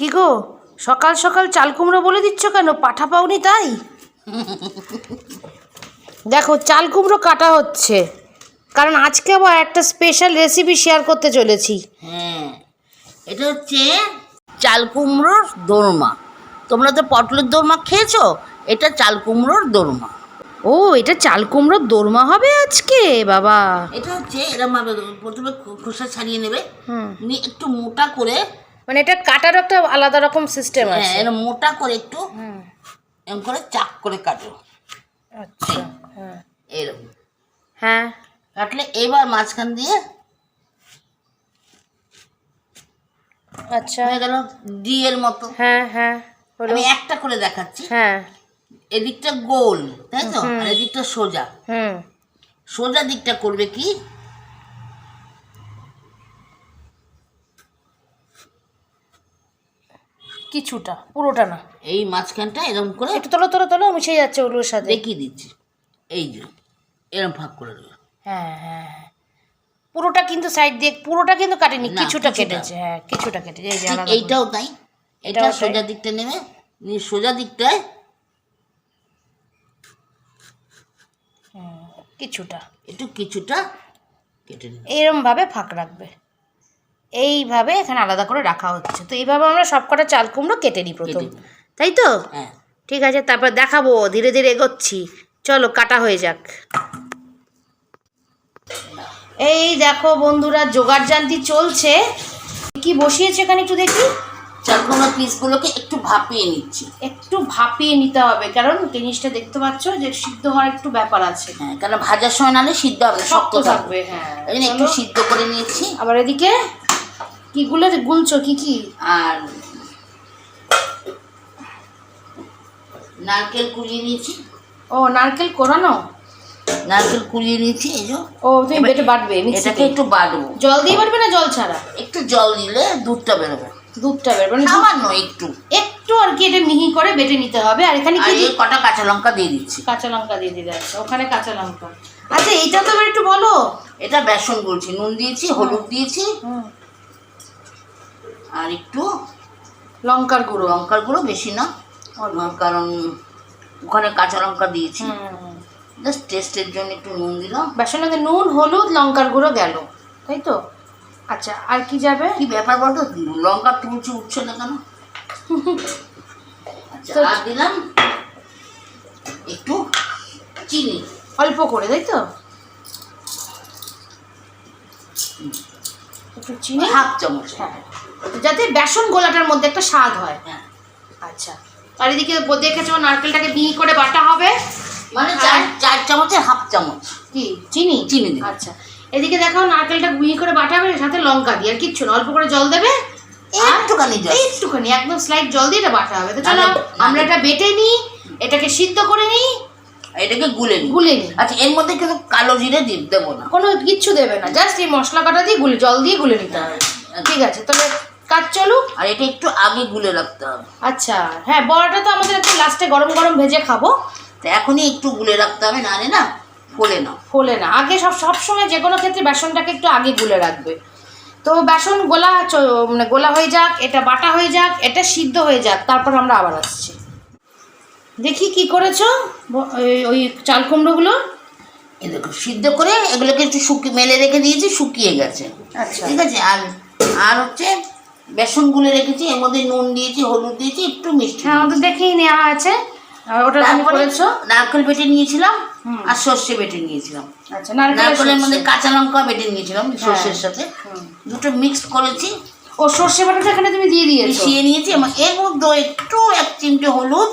কি গো? সকাল সকাল চাল কুমড়ো বলে দিচ্ছ কেন? পাঠা পাওনি তাই? দেখো চাল কুমড়ো কাটা হচ্ছে। কারণ আজকে আবার একটা স্পেশাল রেসিপি শেয়ার করতে চলেছি। হ্যাঁ এটা হচ্ছে চাল কুমড়োর দোরমা। তোমরা তো পটলের দোরমা খেয়েছো? এটা চাল কুমড়োর দোরমা। ও এটা চাল কুমড়োর দোরমা হবে আজকে? বাবা। এটা হচ্ছে এরকম ভাবে প্রথমে খোসা ছাড়িয়ে নেবে। হুম। নিয়ে একটু মোটা করে মানে এটা কাটার একটা আলাদা রকম সিস্টেম হ্যাঁ আছে। এরকম মোটা করে একটু হুম। এরকম করে চাক করে কাটো। আচ্ছা হ্যাঁ। এরকম। হ্যাঁ। কাটলে এবার মাঝখান দিয়ে আচ্ছা। হয়ে গেল ডিয়ের মতো। হ্যাঁ হ্যাঁ হলো। আমি একটা করে দেখাচ্ছি। হ্যাঁ। এদিকটা গোল তাই তো? আর এদিকটা সোজা। হুম। সোজা দিকটা করবে কি? কিছুটা পুরোটা না। এই মাঝখানটা এরকম করে একটু তোলো তোলো তোলো মিশে যাচ্ছে ওগুলোর সাথে। দেখিয়ে দিচ্ছি। এই যে এরকম ভাগ করে দেবে হ্যাঁ হ্যাঁ হ্যাঁ। পুরোটা কিন্তু সাইড দিয়ে পুরোটা কিন্তু কাটেনি কিছুটা। কেটেছে হ্যাঁ কিছুটা কেটেছে। এই যে। এইটাও তাই। এটা সোজা দিকটা নেবে নিয়ে সোজা দিকটায় কিছুটা। একটু কিছুটা কেটে নেবে। এরম ভাবে ফাঁক রাখবে। এইভাবে এখানে আলাদা করে রাখা হচ্ছে। তো এইভাবে আমরা সবকটা চাল কুমড়ো কেটে নিই প্রথম। তাই তো? হ্যাঁ। ঠিক আছে তারপর দেখাবো ধীরে ধীরে এগোচ্ছি। চলো কাটা হয়ে যাক। এই দেখো বন্ধুরা জোগাড় জান্তি চলছে। কি বসিয়েছে এখানে একটু দেখি? চাল চালকুমড়া পিসগুলোকে একটু ভাপিয়ে নিচ্ছি। একটু ভাপিয়ে নিতে হবে কারণ জিনিসটা দেখতে পাচ্ছ যে সিদ্ধ হওয়ার একটু ব্যাপার আছে। হ্যাঁ কারণ ভাজার সময় নাহলে সিদ্ধ হবে শক্ত থাকবে। হ্যাঁ। একটু সিদ্ধ করে নিয়েছি আবার এদিকে? কি গুলো গুলছো কি কি? আর নারকেল কুড়িয়ে নিয়েছি। ও নারকেল কোরানো? নারকেল কুড়িয়ে নিয়েছি এই যে। ও তুমি বেটে বাটবে এটাকে একটু বাড়বো জল দিয়ে বাটবে না জল ছাড়া? একটু জল দিলে দুধটা বেরোবে। দুধটা বেরবে না দুধ- সামান্য একটু। একটু আর কি এটা মিহি করে বেটে নিতে হবে। আর এখানে কি কটা কাঁচা লঙ্কা দিয়ে দিচ্ছি। কাঁচা লঙ্কা দিয়ে দিতে আছে ওখানে কাঁচা লঙ্কা। আচ্ছা এইটা তো একটু বলো। এটা বেসন বলছি নুন দিয়েছি হলুদ দিয়েছি। আর একটু লঙ্কার গুঁড়ো লঙ্কার গুঁড়ো বেশি না। কারণ ওখানে কাঁচা লঙ্কা দিয়েছি। হুম। জাস্ট টেস্টের জন্য একটু নুন দিলাম। বেসনের মধ্যে নুন হলুদ লঙ্কার গুঁড়ো গেল। তাই তো? আচ্ছা আর কি যাবে? কি ব্যাপার বলতো? লঙ্কা তুলছি উঠছে না কেন? আচ্ছা আর দিলাম একটু চিনি। অল্প করে তাই তো? একটু চিনি? হাফ চামচ। হ্যাঁ। যাতে বেসন গোলাটার মধ্যে একটা স্বাদ হয়। হ্যাঁ। আচ্ছা। আর এদিকে দেখেছ নারকেলটাকে মিহি করে বাটা হবে। মানে চার চার চামচের হাফ চামচ। কি? চিনি? চিনি আচ্ছা। এদিকে দেখো নারকেলটা মিহি করে বাটা হবে সাথে লঙ্কা দিয়ে। আর কিচ্ছু না অল্প করে জল দেবে। একটুখানি জল। একটুখানি একদম স্লাইড জল দিয়ে এটা বাটা হবে। তো চলো আমরা এটা বেটে নিই এটাকে সিদ্ধ করে নিই। এটাকে গুলে নিই। গুলে নিই। আচ্ছা এর মধ্যে কিন্তু কালো জিরে দিয়ে দেবো না। কোনো কিচ্ছু দেবে না জাস্ট এই মশলা কাটা দিয়ে গুলে জল দিয়ে গুলে নিতে হবে। ঠিক আছে তাহলে কাজ চলুক। আর এটা একটু আগে গুলে রাখতে হবে। আচ্ছা হ্যাঁ বড়াটা তো আমাদের একটু লাস্টে গরম গরম ভেজে খাব। তো এখনই একটু গুলে রাখতে হবে নাহলে না ফোলে না। ফোলে না। আগে সব সব সময় যে কোনো ক্ষেত্রে বেসনটাকে একটু আগে গুলে রাখবে। তো বেসন গোলা মানে গোলা হয়ে যাক এটা বাটা হয়ে যাক এটা সিদ্ধ হয়ে যাক তারপর আমরা আবার আসছি। দেখি কি করেছ? ওই- চাল কুমড়োগুলো? এই দেখো সিদ্ধ করে এগুলোকে একটু শুকিয়ে মেলে রেখে দিয়েছি শুকিয়ে গেছে। আচ্ছা। ঠিক আছে? আর আর হচ্ছে বেসন গুলে রেখেছি এর মধ্যে নুন দিয়েছি হলুদ দিয়েছি একটু মিষ্টি হ্যাঁ আমাদের দেখেই নেওয়া আছে। ওটা তুমি করেছ? নারকেল বেটে নিয়েছিলাম আর সর্ষে বেটে নিয়েছিলাম। আচ্ছা নারকেলের মধ্যে কাঁচা লঙ্কা বেটে নিয়েছিলাম সর্ষের সাথে। দুটো মিক্স করেছি। ও সর্ষে বাটাটা এখানে তুমি দিয়ে দিয়েছ? মিশিয়ে নিয়েছি এবং এর মধ্যে একটু এক চিমটে হলুদ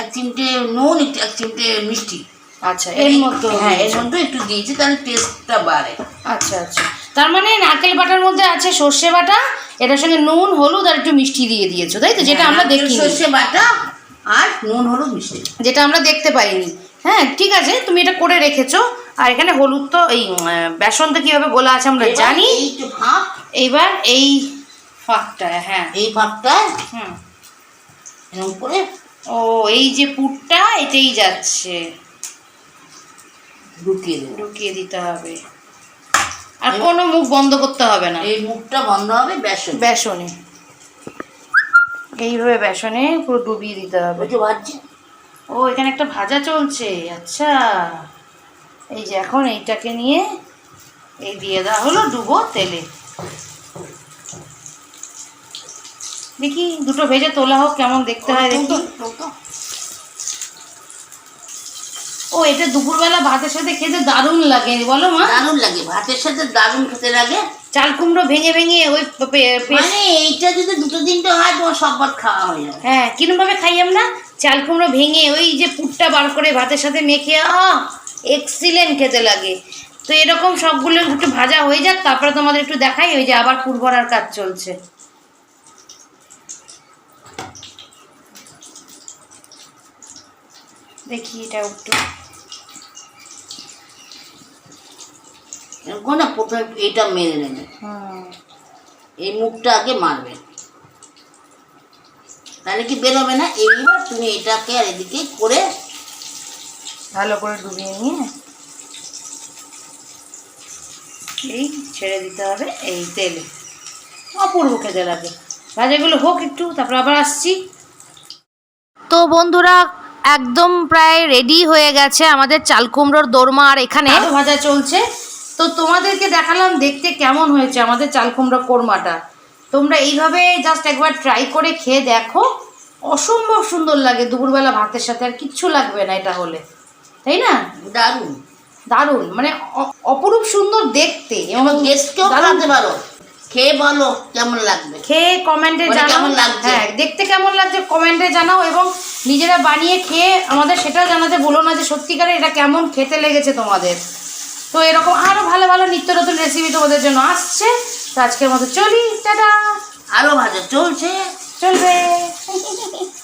এক চিমটে নুন একটু এক চিমটে মিষ্টি। আচ্ছা এর মধ্যে হ্যাঁ এর মধ্যে একটু দিয়েছি তাহলে টেস্টটা বাড়ে। আচ্ছা আচ্ছা। তার মানে নারকেল বাটার মধ্যে আছে সর্ষে বাটা এটার সঙ্গে নুন হলুদ আর একটু মিষ্টি দিয়ে দিয়েছ তাই তো? যেটা আমরা দেখি সর্ষে বাটা আর নুন হলুদ মিষ্টি। যেটা আমরা দেখতে পাইনি। হ্যাঁ ঠিক আছে তুমি এটা করে রেখেছো। আর এখানে হলুদ তো এই বেসন তো কীভাবে গোলা আছে আমরা জানি। এইবার এই ফাঁকটা হ্যাঁ। এই ভাগটায় হুম। এরকম করে ও এই যে পুরটা এটাই যাচ্ছে। ঢুকিয়ে ঢুকিয়ে দিতে হবে। আর কোনো মুখ বন্ধ করতে হবে না। এই মুখটা বন্ধ হবে বেসন। বেসনে। এইভাবে বেসনে পুরো ডুবিয়ে দিতে হবে। যে ভাজছে? ও এখানে একটা ভাজা চলছে। আচ্ছা। এই যে এখন এইটাকে নিয়ে এই দিয়ে দেওয়া হলো ডুবো তেলে। দেখি দুটো ভেজে তোলা হোক কেমন দেখতে হয় দেখি। ও এটা দুপুরবেলা ভাতের সাথে খেতে দারুণ লাগে বলো মা। দারুণ লাগে ভাতের সাথে দারুণ খেতে লাগে। চাল কুমড়ো ভেঙে ভেঙে ওই মানে এইটা যদি দুটো তিনটে হয় তোমার সব ভাত খাওয়া হয়ে যাবে। হ্যাঁ কিরমভাবে খাই আমরা? চাল কুমড়ো ভেঙে ওই যে পুরটা বার করে ভাতের সাথে মেখে আহ এক্সিলেন্ট খেতে লাগে। তো এরকম সবগুলো একটু ভাজা হয়ে যাক তারপরে তোমাদের একটু দেখাই ওই যে আবার পুর ভরার কাজ চলছে। দেখি এটা একটু। এরকম না প্রথমে এইটা মেরে এই মুখটা আগে মারবে। তাহলে কি বেরোবে না? এইবার তুমি এটাকে আর এদিকে করে ভালো করে ডুবিয়ে নিয়ে এই ছেড়ে দিতে হবে এই তেলে। অপূর্ব খেতে লাগে। ভাজাগুলো হোক একটু তারপর আবার আসছি। তো বন্ধুরা একদম প্রায় রেডি হয়ে গেছে আমাদের চাল কুমড়োর দোরমা। আর এখানে ভাজা চলছে। তো তোমাদেরকে দেখালাম দেখতে কেমন হয়েছে আমাদের চাল কুমড়ো কোরমাটা। তোমরা এইভাবে জাস্ট একবার ট্রাই করে খেয়ে দেখো। অসম্ভব সুন্দর লাগে দুপুরবেলা ভাতের সাথে আর কিচ্ছু লাগবে না এটা হলে। তাই না? দারুণ। দারুণ মানে অপরূপ সুন্দর দেখতে। এবং গেস্টকেও খাওয়াতে পারো। খেয়ে বলো কেমন লাগবে। খেয়ে কমেন্টে মানে জানাও। হ্যাঁ দেখতে কেমন লাগছে কমেন্টে জানাও এবং নিজেরা বানিয়ে খেয়ে আমাদের সেটাও জানাতে বলো না যে সত্যিকারে এটা কেমন খেতে লেগেছে তোমাদের। তো এরকম আরও ভালো ভালো নিত্য নতুন রেসিপি তোমাদের জন্য আসছে। তো আজকের মতো চলি টাটা। আলো ভাজা চলছে। চলবে।